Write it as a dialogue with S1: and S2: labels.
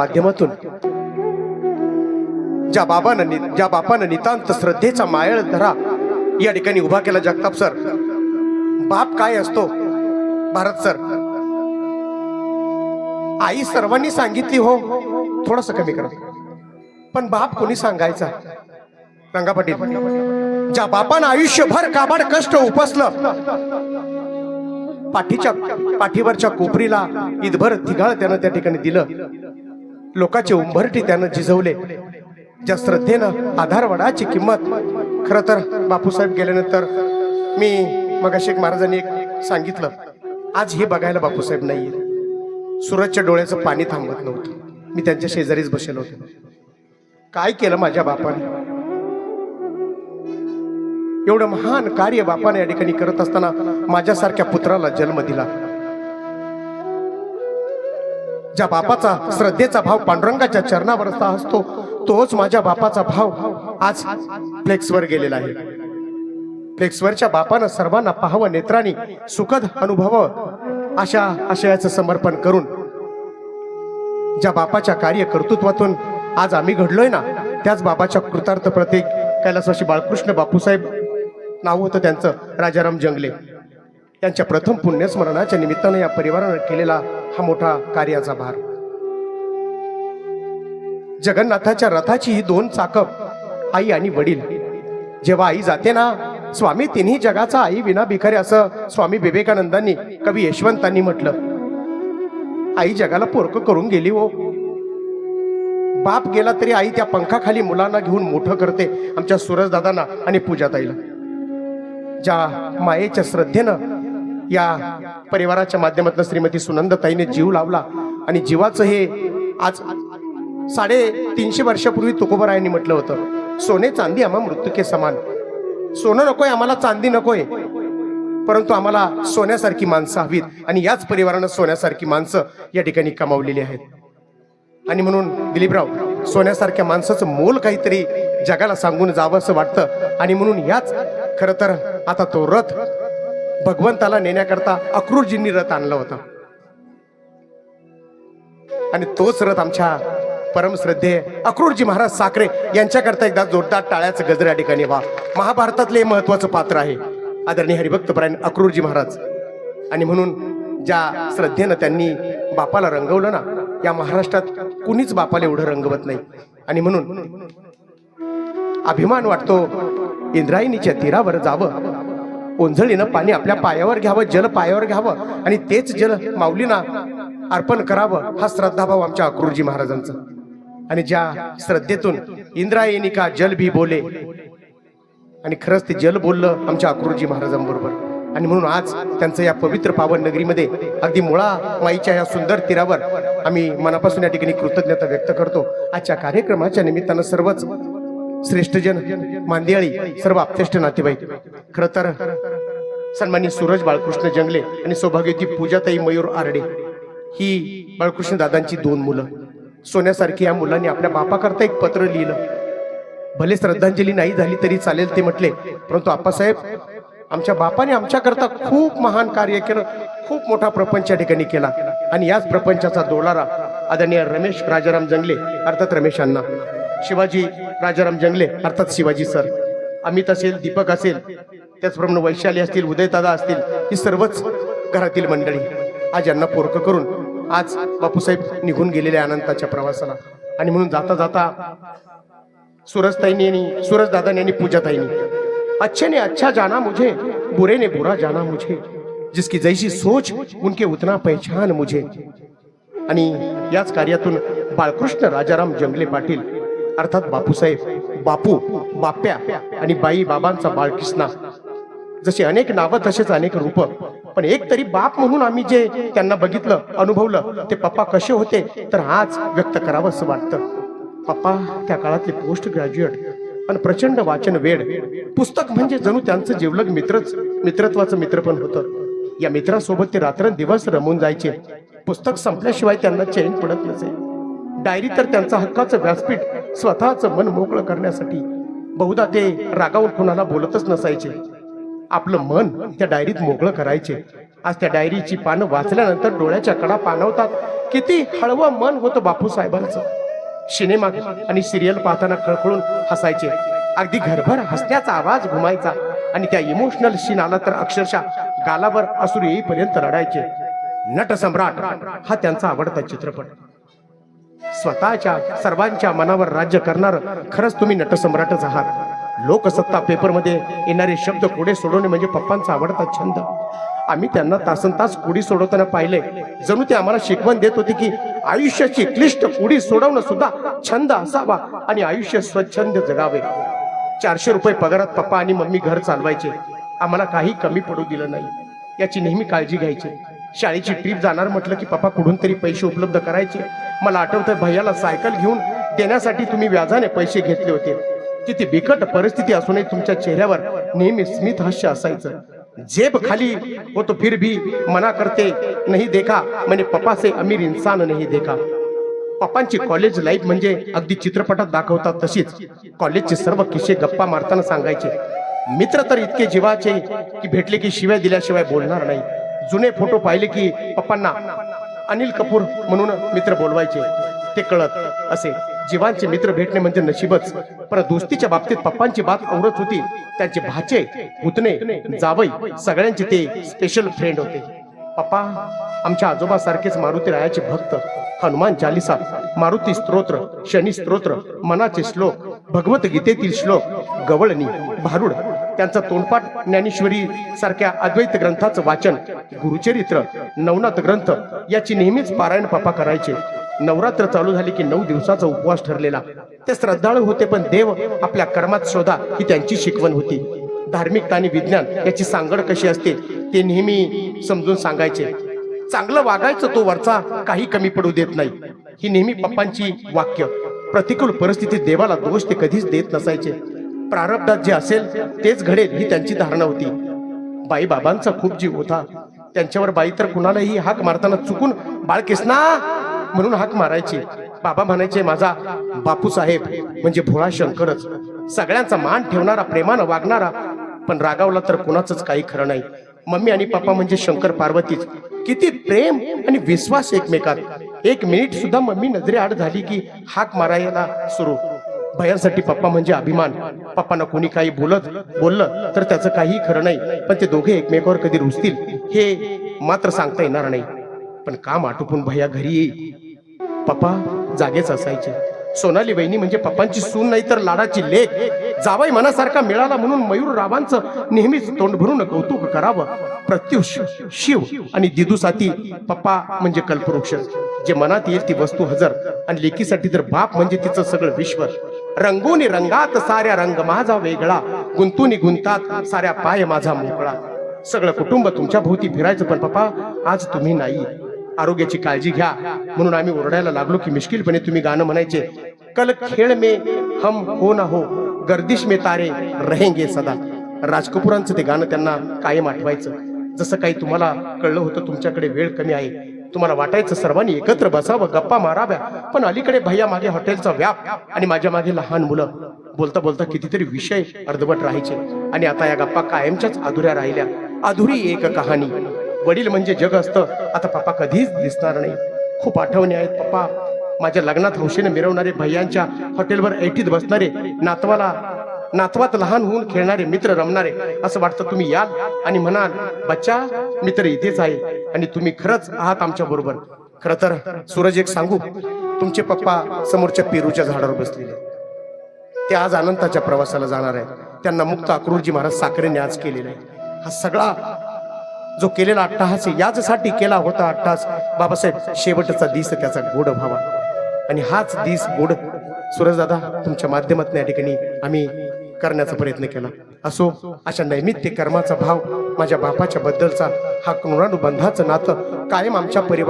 S1: माध्यमातून. ज्या बाबानं ज्या बापानं नितांत श्रद्धेचा मायळ धरा या ठिकाणी उभा केला जगताप सर. बाप काय असतो? भारत सर. आई सर्वांनी सांगितली हो. थोडस कमी करा. पण बाप कोणी सांगायचा? रंगा पाटील ज्या बापानं आयुष्यभर काबाड कष्ट उपसलं पाठीच्या पाठीवरच्या कोपरीला ईदभर तिघाळ त्यानं त्या ठिकाणी दिलं. लोकाचे उंभरटी त्यानं झिजवले. ज्या श्रद्धेनं आधारवडाची किंमत. खरं तर बापूसाहेब गेल्यानंतर मी मग शेख महाराजांनी एक सांगितलं. आज हे बघायला बापूसाहेब नाहीये. सूरजच्या डोळ्याचं पाणी थांबत नव्हतं. मी त्यांच्या शेजारीच बसेल होतो. काय केलं माझ्या बापाने? एवढं महान कार्य बापाने या ठिकाणी करत असताना माझ्यासारख्या पुत्राला जन्म दिला. ज्या बापाचा श्रद्धेचा भाव पांडुरंगाच्या चरणावर असतो तोच माझ्या बापाचा भाव आज फ्लेक्सवर गेलेला आहे. फ्लेक्सवरच्या बापानं सर्वांना पाहावं नेत्रांनी सुखद अनुभव अशा आशयाचं समर्पण करून ज्या बापाच्या कार्य कर्तृत्वातून आज आम्ही घडलोय ना त्याच बाबाच्या कृतार्थ प्रतीक कैलासवाशी बाळकृष्ण बापूसाहेब नाव होतं त्यांचं राजाराम जंगले. यांच्या प्रथम पुण्यस्मरणाच्या निमित्तानं या परिवारानं केलेला हा मोठा कार्याचा भार. जगन्नाथाच्या रथाची ही दोन चाकं आई आणि वडील. जेव्हा आई जाते ना स्वामी तिन्ही जगाचा आई विना भिकारी असं स्वामी विवेकानंदांनी कवी यशवंतांनी म्हटलं. आई जगाला पोरक करून गेली हो. बाप गेला तरी आई त्या पंखाखाली मुलांना घेऊन मोठं करते आमच्या सूरजदादांना आणि पूजाताईला. ज्या मायेच्या श्रद्धेनं या परिवाराच्या माध्यमातून श्रीमती सुनंदताईने जीव लावला. आणि जीवाचं हे आज साडे तीनशे वर्षापूर्वी तुकोबरायांनी म्हटलं होतं. सोने चांदी आम्हा मृत्यूके समान. सोनं नकोय आम्हाला चांदी नकोय. परंतु आम्हाला सोन्यासारखी माणसं हवीत. आणि याच परिवारानं सोन्यासारखी माणसं या ठिकाणी कमावलेली आहेत. आणि म्हणून दिलीपराव सोन्यासारख्या माणसाचं मोल काहीतरी जगाला सांगून जावं असं वाटतं. आणि म्हणून याच खरं तर आता तो रथ भगवंताला नेण्याकरता अक्रूरजींनी रथ आणलं होतं. आणि तोच रथ आमच्या परमश्रद्धे अक्रूरजी महाराज साखरे यांच्याकरता एकदा जोरदार टाळ्याचं गजर या ठिकाणी वा महाभारतातले हे महत्वाचं पात्र आहे. आदरणीय हरिभक्तपरायण अक्रूरजी महाराज. आणि म्हणून ज्या श्रद्धेनं त्यांनी बापाला रंगवलं ना या महाराष्ट्रात कुणीच बापाला एवढं रंगवत नाही. आणि म्हणून अभिमान वाटतो इंद्रायणीच्या तीरावर जावं. ओंझळीनं पाणी आपल्या पायावर घ्यावं जल पायावर घ्यावं आणि तेच जल माऊलीना अर्पण करावं हा श्रद्धाभाव आमच्या अक्रूरजी महाराजांचा. आणि ज्या श्रद्धेतून इंद्रायणी का जल भी बोले आणि खरंच ते जल बोललं आमच्या अक्रूरजी महाराजांबरोबर. आणि म्हणून आज त्यांचं या पवित्र पावन नगरीमध्ये अगदी मुळा माईच्या या सुंदर तीरावर आम्ही मनापासून या ठिकाणी कृतज्ञता व्यक्त करतो. आजच्या कार्यक्रमाच्या निमित्तानं सर्वच श्रेष्ठजन मांदियाळी सर्व आपतेष्ट नातेवाईक. खर तर सन्मान्य सूरज बाळकृष्ण जंगले आणि सौभाग्यवती पूजाताई मयूर आरडे ही बाळकृष्ण दादांची दोन मुलं. सोन्यासारखी या मुलांनी आपल्या बापाकरता एक पत्र लिहिलं. भले श्रद्धांजली नाही झाली तरी चालेल ते म्हटले परंतु आप्पासाहेब आमच्या बापाने आमच्याकरता खूप महान कार्य केलं खूप मोठा प्रपंच या ठिकाणी केला. आणि याच प्रपंचाचा दोलारा आदरणीय रमेश राजाराम जंगले अर्थात रमेशांना शिवाजी राजाराम जंगले अर्थात शिवाजी सर. अमित असेल दीपक असेल त्याचप्रमाणे वैशाली असतील उदयदादा असतील ही सर्वच घरातील मंडळी आज यांना पोरक करून आज बापूसाहेब निघून गेलेले अनंताच्या प्रवासाला. आणि म्हणून जाता जाता सूरजताईनी आणि सूरजदादानी आणि पूजाताईनी अच्छे ने अच्छा जाना मुझे बुरे ने बुरा जाना मुझे जिसकी जैसी सोच उनके उतना पहचान मुझे. आणि याच कार्यातून बाळकृष्ण राजाराम जंगले पाटील अर्थात बापूसाहेब बापू बाप्या आणि बाई बाबांचा बाळकृष्णा जशी अनेक नावं तसेच अनेक रूप. पण एक तरी बाप म्हणून आम्ही जे त्यांना बघितलं अनुभवलं ते पप्पा कसे होते तर आज व्यक्त करावं असं वाटतं. पप्पा त्या काळातले पोस्ट ग्रॅज्युएट आणि प्रचंड वाचन वेड. पुस्तक म्हणजे जणू त्यांचं जिवलग मित्रच मित्रत्वाचं मित्र पण होतं. या मित्रासोबत ते रात्रंदिवस रमून जायचे. पुस्तक संपल्याशिवाय त्यांना चैन पडत नसे. डायरी तर त्यांचा हक्काचं व्यासपीठ स्वतःचं मन मोकळं करण्यासाठी बहुधा ते रागावर कुणाला बोलतच नसायचे. आपलं मन त्या डायरीत मोकळं करायचे. आज त्या डायरीची पानं वाचल्यानंतर डोळ्याच्या कडा पाणवतात किती हळवं मन होतं बापू साहेबांचं सिनेमा आणि सिरियल पाहताना खळखळून हसायचे. अगदी घरभर हसण्याचा आवाज घुमायचा आणि त्या इमोशनल सीन आला तर अक्षरशः गालावर असुर येईपर्यंत रडायचे. नट सम्राट हा त्यांचा आवडता चित्रपट. स्वतःच्या सर्वांच्या मनावर राज्य करणार खरंच तुम्ही नटसम्राटच आहात. लोकसत्ता पेपरमध्ये येणारे शब्द कोडे सोडवणे म्हणजे पप्पांचा आवडता छंद. आम्ही त्यांना तासन तास कुडी सोडवताना पाहिले. जणू ते आम्हाला शिकवण देत होते की आयुष्याची क्लिष्ट कुडी सोडवणं सुद्धा छंद असावा आणि आयुष्य स्वच्छंद जगावे. चारशे रुपये पगारात पप्पा आणि मम्मी घर चालवायचे. आम्हाला काही कमी पडू दिलं नाही. याची नेहमी काळजी घ्यायची. शाळेची ट्रीप जाणार म्हटलं की पप्पा कुठून तरी पैसे उपलब्ध करायचे. मला आठवतंय भैयाला सायकल घेऊन देण्यासाठी तुम्ही व्याजाने पैसे घेतले होते. किती बिकट परिस्थिती असूनही तुमच्या चेहऱ्यावर नेहमी स्मित हास्य असायचं. जेब खाली हो तो फिर भी मना करते नहीं देखा. मैंने पप्पा से अमीर इंसान नहीं देखा. पप्पांची कॉलेज लाईफ म्हणजे अगदी चित्रपटात दाखवतात तशीच. कॉलेजचे सर्व किस्से गप्पा मारताना सांगायचे. मित्र तर इतके जीवाचे की भेटले की शिवाय दिल्याशिवाय बोलणार नाही. जुने फोटो पाहिले की पप्पांना अनिल कपूर म्हणून मित्र बोलवायचे ते कळत असे. जीवांचे मित्र भेटणे म्हणजे नशीबच. पण दोस्तीच्या बाबतीत पप्पांची बात आवडत होती. त्यांचे भाचे पुतणे जावई सगळ्यांचे ते स्पेशल फ्रेंड होते. पप्पा आमच्या आजोबासारखेच मारुती रायाचे भक्त. हनुमान चालिसा मारुती स्तोत्र शनी स्तोत्र मनाचे श्लोक भगवत गीतेतील श्लोक गवळणी भारुड त्यांचा तोंडपाठ ज्ञानेश्वरी सारख्या अद्वैत ग्रंथाचं वाचन गुरुचरित्र नवनाथ ग्रंथ याची नेहमीच पारायण पापा करायचे. नवरात्र चालू झाली की नऊ दिवसाचा उपवास ठरलेला. ते श्रद्धाळू होते पण देव आपल्या कर्मात शोधा ही त्यांची शिकवण होती. धार्मिकता आणि विज्ञान याची सांगड कशी असते ते नेहमी समजून सांगायचे. चांगलं वागायचं तो वरचा काही कमी पडू देत नाही. ही नेहमी पप्पांची वाक्य. प्रतिकूल परिस्थितीत देवाला दोष ते कधीच देत नसायचे. प्रारब्धात जे असेल तेच घडेल ही त्यांची धारणा होती. बाई बाबांचा खूप जीव होता. त्यांच्यावर बाई तर कुणालाही हाक मारताना चुकून बाळकेसना म्हणून हाक मारायची. बाबा म्हणायचे माझा बापू साहेब म्हणजे भोळा शंकरच. सगळ्यांचा मान ठेवणारा प्रेमानं वागणारा पण रागावला तर कुणाचंच काही खरं नाही. मम्मी आणि पप्पा म्हणजे शंकर पार्वतीच. किती प्रेम आणि विश्वास एकमेकात. एक मिनिट सुद्धा मम्मी नजरे आड झाली की हाक मारायला सुरू. भयांसाठी पप्पा म्हणजे अभिमान. पप्पांना कोणी काही बोलत बोललं तर त्याचं काही खरं नाही. पण ते दोघे एकमेकावर कधी रुजतील हे मात्र सांगता येणार नाही. पण काम आटोपून भैया घरी येई पप्पा जागेच असायचे. सोनाली वहिनी म्हणजे पप्पांची सून नाही तर लाडाची लेख. जावाई मनासारखा मिळाला म्हणून मयूर रावांचं नेहमीच तोंड भरून कौतुक करावं. प्रत्युष शिव आणि दिदूसाठी पप्पा म्हणजे कल्पवृक्ष. जे मनात येईल ती वस्तू हजर आणि लेकीसाठी तर बाप म्हणजे तिचं सगळं विश्व. रंगोनी रंगात साऱ्या रंग माझा वेगळा गुंतूनी गुंतात साऱ्या पाय माझा मोकळा. सगळं कुटुंब तुमच्या भोवती फिरायचं पण पप्पा आज तुम्ही नाही. आरोग्याची काळजी घ्या. म्हणून आम्ही ओरडायला लागलो की मुश्किलपणे तुम्ही गाणं म्हणायचे कल खेळ मे हम हो ना हो गर्दिश मे तारे रहेंगे सदा. राज कपूरांचं ते गाणं त्यांना कायम आठवायचं. जसं काही तुम्हाला कळलं होतं तुमच्याकडे वेळ कमी आहे. तुम्हाला वाटायचं सर्वांनी एकत्र बसावं गप्पा माराव्या पण अलीकडे भैया मागे हॉटेलचा व्याप आणि माझ्या मागे लहान मुलं. बोलता बोलता कितीतरी विषय अर्धवट राहायचे. आणि आता या गप्पा कायमच्याच अधुऱ्या राहिल्या. अधुरी एक कहाणी. वडील म्हणजे जग असतं आता पप्पा कधीच दिसणार नाही. खूप आठवणी आहेत पप्पा. माझ्या लग्नात हौशीने मिरवणारे भैयांच्या हॉटेलवर ऐटीत बसणारे नातवाला नातवात लहान होऊन खेळणारे मित्र रमणारे असं वाटतं तुम्ही याल आणि म्हणाल बच्चा मित्र इथेच आहे आणि तुम्ही खरंच आहात आमच्या बरोबर. खर तर सूरज एक सांगू तुमचे पप्पा समोरच्या पेरूच्या झाडावर बसलेले. ते आज अनंताच्या प्रवासाला जाणार आहे त्यांना मुक्त अक्रूरजी महाराज साखरेने आज केलेला आहे हा सगळा जो केलेला अट्टहास याचसाठी केला होता अट्टहास. बाबासाहेब शेवटचा दिस त्याचा गोड व्हावा. आणि हाच दिस गोड. सूरजदादा तुमच्या माध्यमातून या ठिकाणी आम्ही करण्याचा प्रयत्न केला. असो अशा नैमित्य कर्माचा भाव माझ्या बापाच्या बद्दलचा हा कृणानुबंधाचं नातं कायम आमच्या परिवार